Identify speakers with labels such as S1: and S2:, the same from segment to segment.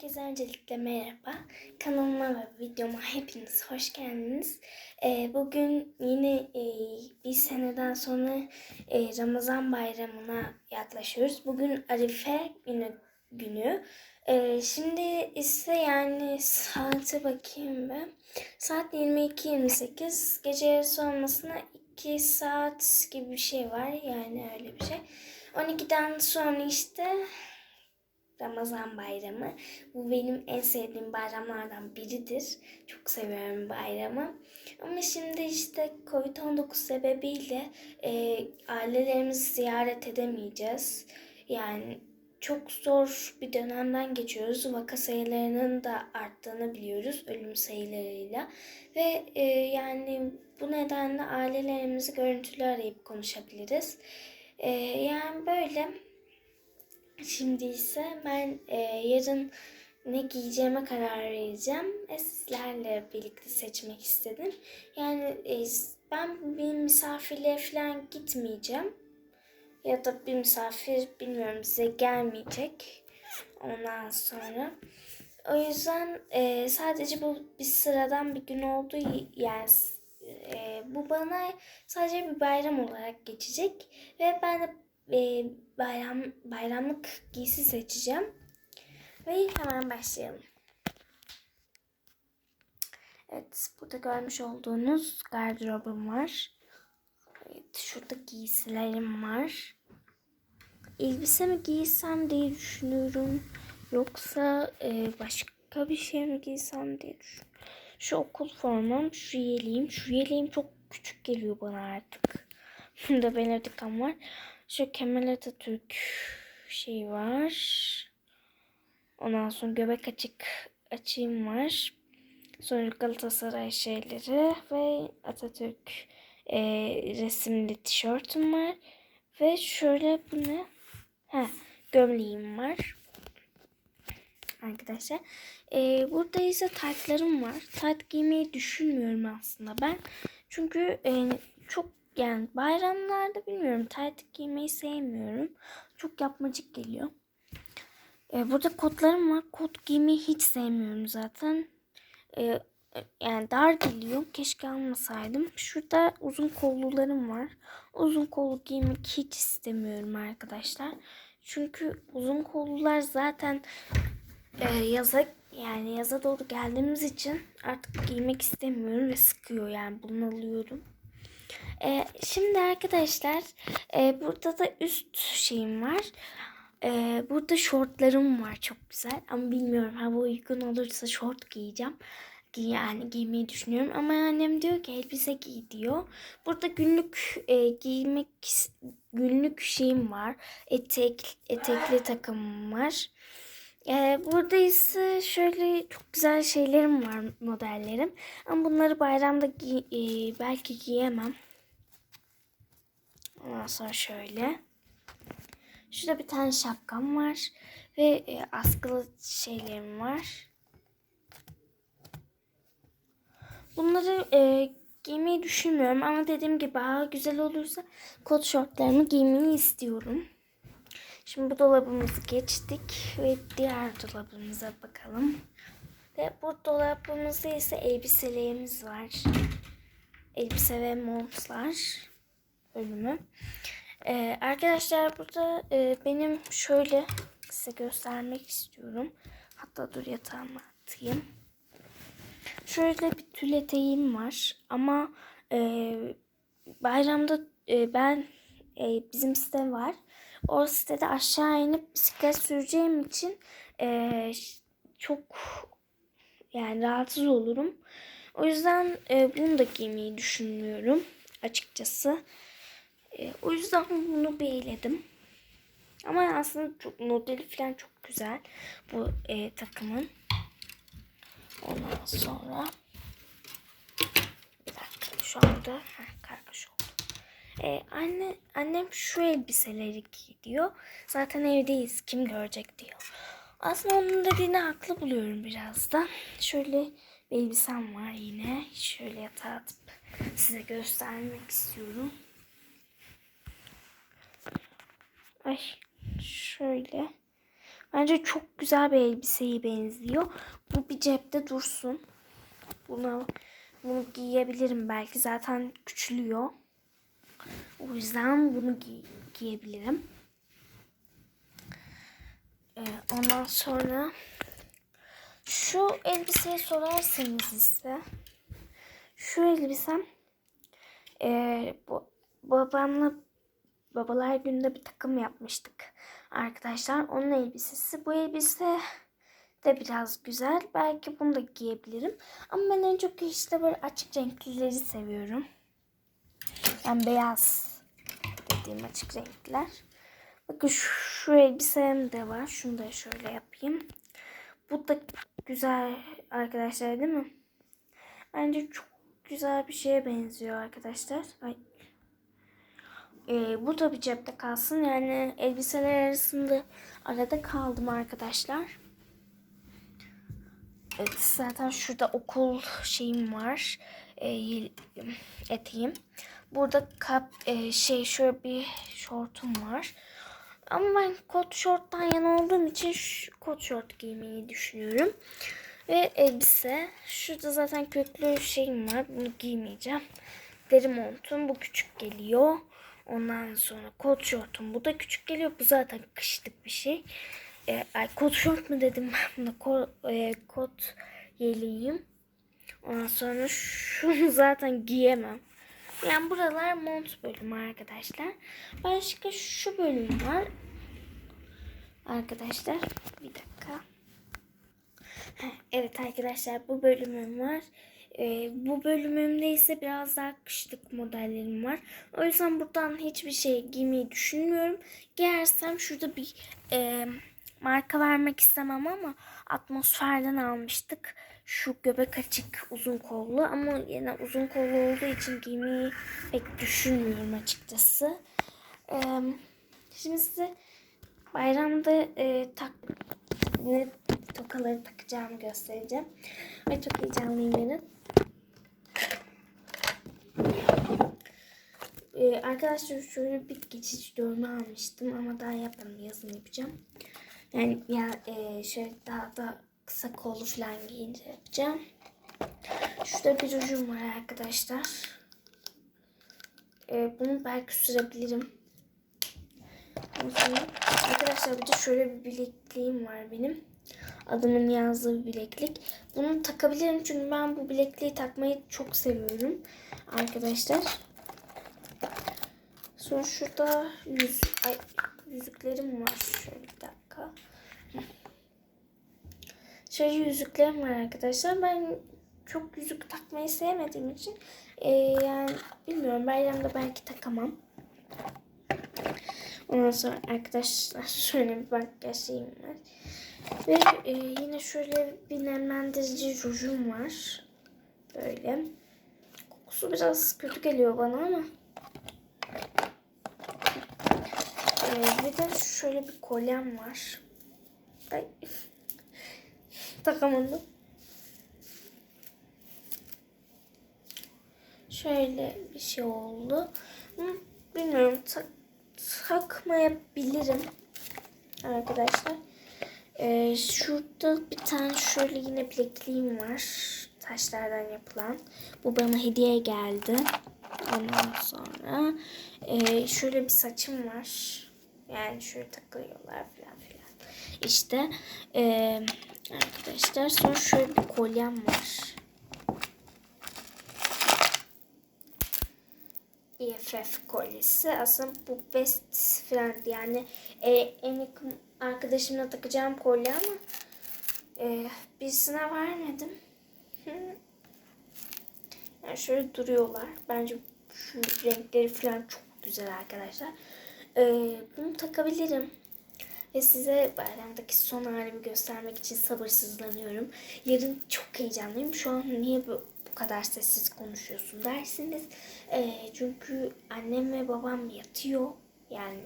S1: Herkese öncelikle merhaba. Kanalıma ve videoma hepiniz hoş geldiniz. Ee, bugün yine e, bir seneden sonra e, Ramazan bayramına yaklaşıyoruz. Bugün Arife günü. günü. Ee, şimdi ise yani saate bakayım ben. Saat 22.28. Gece yarısı olmasına 2 saat gibi bir şey var. Yani öyle bir şey. 12'den sonra işte Ramazan bayramı. Bu benim en sevdiğim bayramlardan biridir. Çok seviyorum bayramı. Ama şimdi işte Covid-19 sebebiyle e, ailelerimizi ziyaret edemeyeceğiz. Yani çok zor bir dönemden geçiyoruz. Vaka sayılarının da arttığını biliyoruz ölüm sayılarıyla. Ve e, yani bu nedenle ailelerimizi görüntülü arayıp konuşabiliriz. E, yani böyle Şimdi ise ben e, yarın ne giyeceğime karar vereceğim. ve sizlerle birlikte seçmek istedim. Yani e, ben bir misafirliğe falan gitmeyeceğim. Ya da bir misafir bilmiyorum size gelmeyecek. Ondan sonra. O yüzden e, sadece bu bir sıradan bir gün oldu. Yani e, bu bana sadece bir bayram olarak geçecek. Ve ben de e, bayram bayramlık giysi seçeceğim. Ve hemen başlayalım. Evet, burada görmüş olduğunuz gardırobum var. Evet, şurada giysilerim var. Elbise mi giysem diye düşünüyorum. Yoksa e, başka bir şey mi giysem diye düşünüyorum. Şu okul formam, şu yeleğim. Şu yeleğim çok küçük geliyor bana artık. Burada Benedikam var. Şu Kemal Atatürk şey var. Ondan sonra göbek açık açığım var. Sonra Galatasaray şeyleri ve Atatürk e, resimli tişörtüm var. Ve şöyle bu ne? Ha, gömleğim var. Arkadaşlar. E, burada ise taytlarım var. Tayt giymeyi düşünmüyorum aslında ben. Çünkü e, çok yani bayramlarda bilmiyorum tayt giymeyi sevmiyorum. Çok yapmacık geliyor. Ee, burada kotlarım var. Kot giymeyi hiç sevmiyorum zaten. Ee, yani dar geliyor. Keşke almasaydım. Şurada uzun kollularım var. Uzun kollu giymek hiç istemiyorum arkadaşlar. Çünkü uzun kollular zaten e, yaza yani yaza doğru geldiğimiz için artık giymek istemiyorum ve sıkıyor yani bunu Ee, şimdi arkadaşlar e, burada da üst şeyim var. Ee, burada şortlarım var çok güzel ama bilmiyorum hava uygun olursa şort giyeceğim. Yani giymeyi düşünüyorum ama annem diyor ki elbise giy diyor. Burada günlük e, giymek günlük şeyim var. Etek etekli takımım var. Ee, burada ise şöyle çok güzel şeylerim var modellerim. Ama bunları bayramda giy e, belki giyemem. Ondan sonra şöyle. Şurada bir tane şapkam var. Ve e, askılı şeylerim var. Bunları e, giymeyi düşünmüyorum ama dediğim gibi daha güzel olursa kot şortlarımı giymeyi istiyorum. Şimdi bu dolabımızı geçtik ve diğer dolabımıza bakalım. Ve bu dolabımızda ise elbiselerimiz var. Elbise ve montlar bölümü. Ee, arkadaşlar burada e, benim şöyle size göstermek istiyorum. Hatta dur yatağıma atayım. Şöyle bir tül eteğim var ama e, bayramda e, ben e, bizim site var. O sitede aşağı inip bisiklet süreceğim için e, çok yani rahatsız olurum. O yüzden e, bunu da giymeyi düşünmüyorum açıkçası. E, o yüzden bunu beğendim. Ama aslında çok modeli falan çok güzel bu e, takımın. Ondan sonra bir dakika şu anda heh. Ee, anne annem şu elbiseleri giyiyor. Zaten evdeyiz kim görecek diyor. Aslında onun dediğini haklı buluyorum biraz da. Şöyle bir elbisem var yine. Şöyle yatağa atıp size göstermek istiyorum. Ay şöyle. Bence çok güzel bir elbiseye benziyor. Bu bir cepte dursun. Buna bunu giyebilirim belki. Zaten küçülüyor. O yüzden bunu giy- giyebilirim. Ee, ondan sonra şu elbiseyi sorarsanız ise şu elbisem ee, bu babamla babalar günde bir takım yapmıştık arkadaşlar. Onun elbisesi. Bu elbise de biraz güzel. Belki bunu da giyebilirim. Ama ben en çok işte böyle açık renklileri seviyorum. Yani beyaz dediğim açık renkler. Bakın şu, şu elbisem de var. Şunu da şöyle yapayım. Bu da güzel arkadaşlar değil mi? Bence çok güzel bir şeye benziyor arkadaşlar. Ay. Ee, bu da bir cepte kalsın. Yani elbiseler arasında arada kaldım arkadaşlar. Evet, zaten şurada okul şeyim var. Ee, eteğim. Burada kap e, şey şöyle bir şortum var. Ama ben kot şorttan yana olduğum için şu kot şort giymeyi düşünüyorum. Ve elbise. Şurada zaten köklü şeyim var. Bunu giymeyeceğim. Deri montum. Bu küçük geliyor. Ondan sonra kot şortum. Bu da küçük geliyor. Bu zaten kışlık bir şey. E, ay kot şort mu dedim ben buna. Kot, e, kot yeleğim. Ondan sonra şunu zaten giyemem. Yani buralar mont bölümü arkadaşlar. Başka şu bölüm var. Arkadaşlar bir dakika. Evet arkadaşlar bu bölümüm var. Ee, bu bölümümde ise biraz daha kışlık modellerim var. O yüzden buradan hiçbir şey giymeyi düşünmüyorum. Giyersem şurada bir e, marka vermek istemem ama atmosferden almıştık. Şu göbek açık uzun kollu ama yine uzun kollu olduğu için giymeyi pek düşünmüyorum açıkçası. Ee, şimdi size bayramda e, tak ne tokaları takacağımı göstereceğim. Ve çok heyecanlıyım benim. Ee, arkadaşlar şöyle bir geçici dövme almıştım ama daha yapmadım. Yazın yapacağım. Yani ya e, şöyle daha da kısa kollu falan giyince yapacağım. Şurada bir rujum var arkadaşlar. Ee, bunu belki sürebilirim. Arkadaşlar bir de şöyle bir bilekliğim var benim. Adımın yazdığı bir bileklik. Bunu takabilirim çünkü ben bu bilekliği takmayı çok seviyorum. Arkadaşlar. Sonra şurada yüz, ay, yüzüklerim var. Şöyle bir dakika. Şöyle yüzüklerim var arkadaşlar. Ben çok yüzük takmayı sevmediğim için e, yani bilmiyorum bayramda belki takamam. Ondan sonra arkadaşlar şöyle bir makyaj şeyim var. Ve e, yine şöyle bir nemlendirici rujum var. Böyle. Kokusu biraz kötü geliyor bana ama. E, bir de şöyle bir kolyem var. Ay. Takamadım. Şöyle bir şey oldu. Bilmiyorum tak takmayabilirim arkadaşlar. Ee, şurada bir tane şöyle yine bilekliğim var. Taşlardan yapılan. Bu bana hediye geldi. Ondan sonra e, şöyle bir saçım var. Yani şöyle takılıyorlar falan filan. İşte e, arkadaşlar sonra şöyle bir kolyem var. BFF kolyesi. Aslında bu best friend yani e, en yakın arkadaşımla takacağım kolye ama e, birisine vermedim. Yani şöyle duruyorlar. Bence şu renkleri falan çok güzel arkadaşlar. E, bunu takabilirim. Ve size bayramdaki son halimi göstermek için sabırsızlanıyorum. Yarın çok heyecanlıyım. Şu an niye bu, bu kadar sessiz konuşuyorsun dersiniz. E, çünkü annem ve babam yatıyor. Yani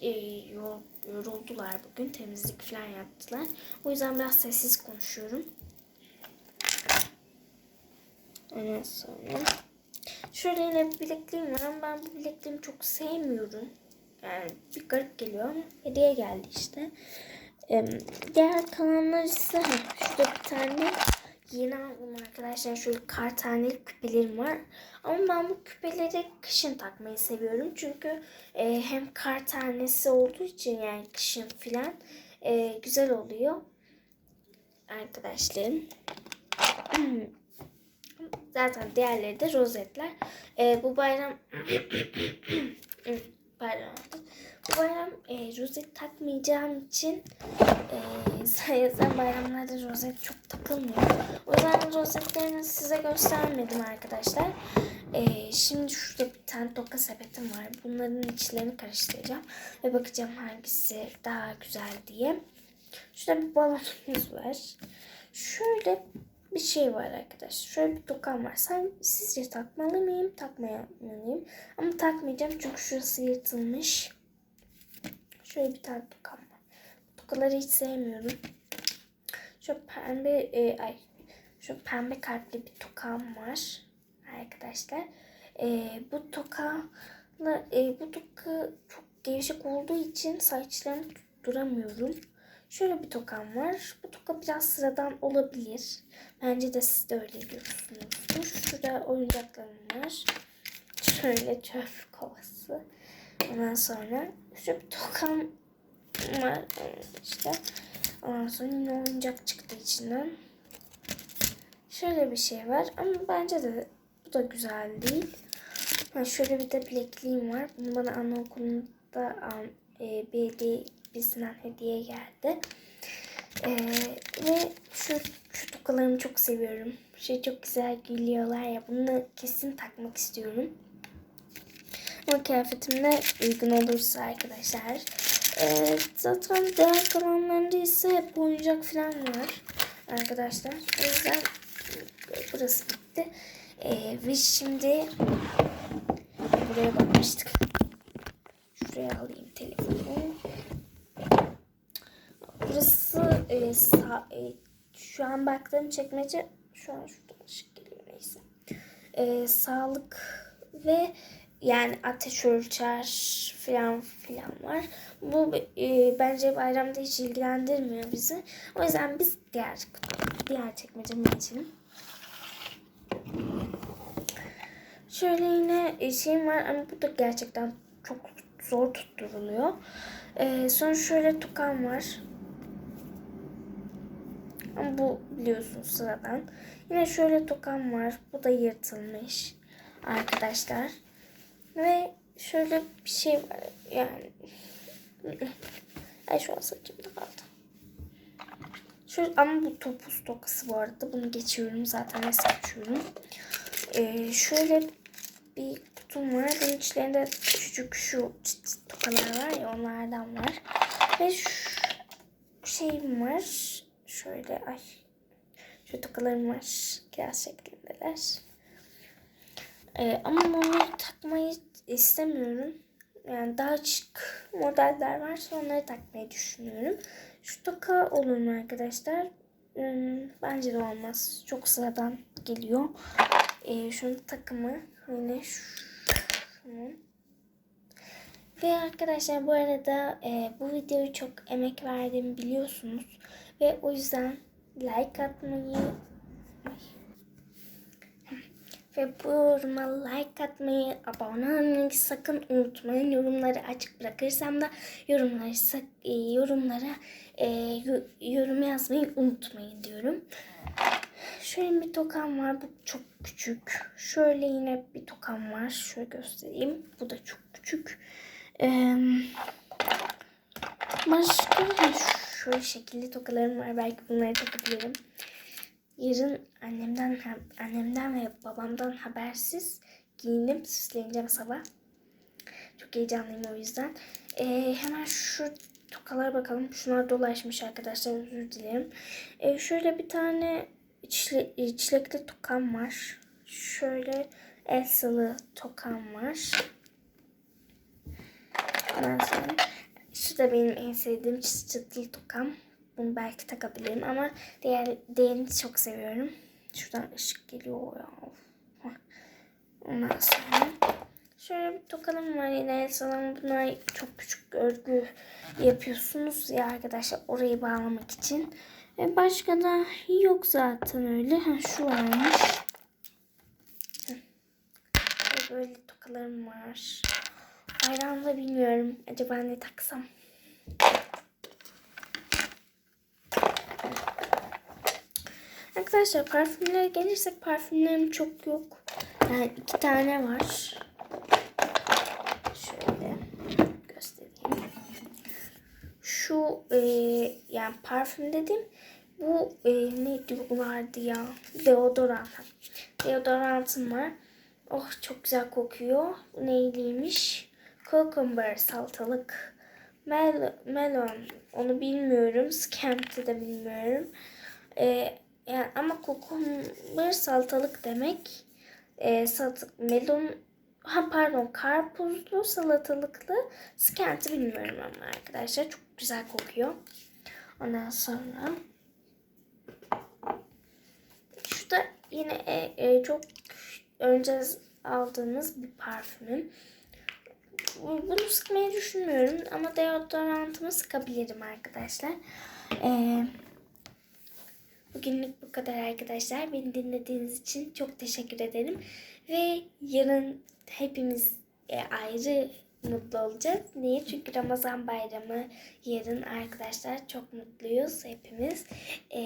S1: e, yor- yoruldular bugün. Temizlik falan yaptılar. O yüzden biraz sessiz konuşuyorum. Ondan sonra şöyle yine bilekliğim var ama ben bu bilekliğimi çok sevmiyorum. Yani bir garip geliyor ama hediye geldi işte. Em, diğer kalanlar ise şurada bir tane yeni aldım arkadaşlar. Şöyle kar taneli küpelerim var. Ama ben bu küpeleri kışın takmayı seviyorum. Çünkü e, hem kar tanesi olduğu için yani kışın filan e, güzel oluyor. Arkadaşlarım. Zaten diğerleri de rozetler. E, bu bayram pardon. Bu bayram e, rozet takmayacağım için e, sayısal bayramlarda rozet çok takılmıyor. O yüzden rozetlerini size göstermedim arkadaşlar. E, şimdi şurada bir tane toka sepetim var. Bunların içlerini karıştıracağım. Ve bakacağım hangisi daha güzel diye. Şurada bir balonumuz var. Şöyle bir şey var arkadaşlar. Şöyle bir tokam var. Sen sizce takmalı mıyım, takmamalıyım? Ama takmayacağım çünkü şurası yırtılmış. Şöyle bir tane tokam var. Tokaları hiç sevmiyorum. Şu pembe e, ay şu pembe kalpli bir tokam var arkadaşlar. E, bu toka e, bu toka çok gevşek olduğu için saçlarımı tutturamıyorum. Şöyle bir tokam var. Bu toka biraz sıradan olabilir. Bence de siz de öyle görüyorsunuzdur. Şurada oyuncaklarım var. Şöyle çöp kovası. Ondan sonra şöyle bir tokam var. işte. Ondan sonra yine oyuncak çıktı içinden. Şöyle bir şey var ama bence de bu da güzel değil. Ha, şöyle bir de bilekliğim var. Bunu bana anaokulunda e, bir bizden hediye geldi. E, ve şu, şu tokalarımı çok seviyorum. Şey çok güzel gülüyorlar ya. Bunu kesin takmak istiyorum. Ama kıyafetimde uygun olursa arkadaşlar. Ee, zaten diğer kalanlarında ise hep oyuncak falan var arkadaşlar. O yüzden burası bitti. Ee, ve şimdi buraya bakmıştık. Şuraya alayım telefonu. Burası e, sağ, e, şu an baktığım çekmece şu an şurada ışık geliyor neyse. E, sağlık ve yani ateş ölçer filan filan var. Bu e, bence bayramda hiç ilgilendirmiyor bizi. O yüzden biz diğer diğer çekmeceme geçelim. Şöyle yine şeyim var ama bu da gerçekten çok zor tutturuluyor. Ee, sonra şöyle tukan var. Ama bu biliyorsunuz sıradan. Yine şöyle tokan var. Bu da yırtılmış arkadaşlar. Ve şöyle bir şey var. Yani Ay şu an saçımda kaldı. Şu, ama bu topuz tokası bu arada. Bunu geçiyorum. Zaten es geçiyorum. Ee, şöyle bir kutum var. Bunun içlerinde küçük şu tokalar var ya onlardan var. Ve şu şeyim var. Şöyle ay. Şu tokalarım var. Kiraz şeklindeler. Ee, ama onları takmayı istemiyorum. Yani daha şık modeller varsa onları takmayı düşünüyorum. Şu toka olur mu arkadaşlar? Hmm, bence de olmaz. Çok sıradan geliyor. Ee, şunun takımı hani şunun. Ve arkadaşlar bu arada e, bu videoyu çok emek verdiğimi biliyorsunuz. Ve o yüzden like atmayı ve bu yoruma like atmayı, abone olmayı sakın unutmayın. Yorumları açık bırakırsam da yorumları e, yorumlara e, yorum yazmayı unutmayın diyorum. Şöyle bir tokam var. Bu çok küçük. Şöyle yine bir tokam var. Şöyle göstereyim. Bu da çok küçük. Ee, başka şöyle şekilli tokalarım var. Belki bunları takabilirim. Yarın annemden annemden ve babamdan habersiz giyinip süsleneceğim sabah. Çok heyecanlıyım o yüzden. Ee, hemen şu tokalara bakalım. Şunlar dolaşmış arkadaşlar özür dilerim. Ee, şöyle bir tane çile, çilekli tokam var. Şöyle Elsa'lı tokam var. Ondan sonra şu da benim en sevdiğim çıt çıtlı tokam. Bunu belki takabilirim ama diğer diğerini çok seviyorum. Şuradan ışık geliyor ya. Ondan sonra Şöyle bir tokalım var yine sanırım bunlar çok küçük örgü yapıyorsunuz ya arkadaşlar orayı bağlamak için. E başka da yok zaten öyle. Ha, şu varmış. Ve Böyle tokalarım var. Ayranla bilmiyorum. Acaba ne taksam? Arkadaşlar parfümlere gelirsek parfümlerim çok yok. Yani iki tane var. Şöyle göstereyim. Şu e, yani parfüm dedim. Bu e, ne diyorlardı ya? Deodorant. Deodorantım var. Oh çok güzel kokuyor. Bu neyliymiş? Cucumber salatalık. Mel melon. Onu bilmiyorum. Scamp'i de bilmiyorum. E, yani ama cucumber salatalık demek. E, salatalık melon Ha pardon karpuzlu salatalıklı skenti bilmiyorum ama arkadaşlar çok güzel kokuyor. Ondan sonra şu da yine e, e, çok önce aldığımız bir parfümüm. Bu- Bunu sıkmayı düşünmüyorum ama deodorantımı sıkabilirim arkadaşlar. Eee Bugünlük bu kadar arkadaşlar. Beni dinlediğiniz için çok teşekkür ederim. Ve yarın hepimiz e, ayrı mutlu olacağız. Niye? Çünkü Ramazan bayramı yarın arkadaşlar çok mutluyuz hepimiz. E,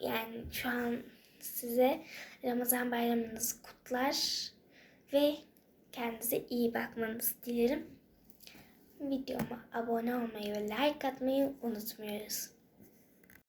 S1: yani şu an size Ramazan bayramınızı kutlar ve kendinize iyi bakmanızı dilerim. Videoma abone olmayı ve like atmayı unutmuyoruz.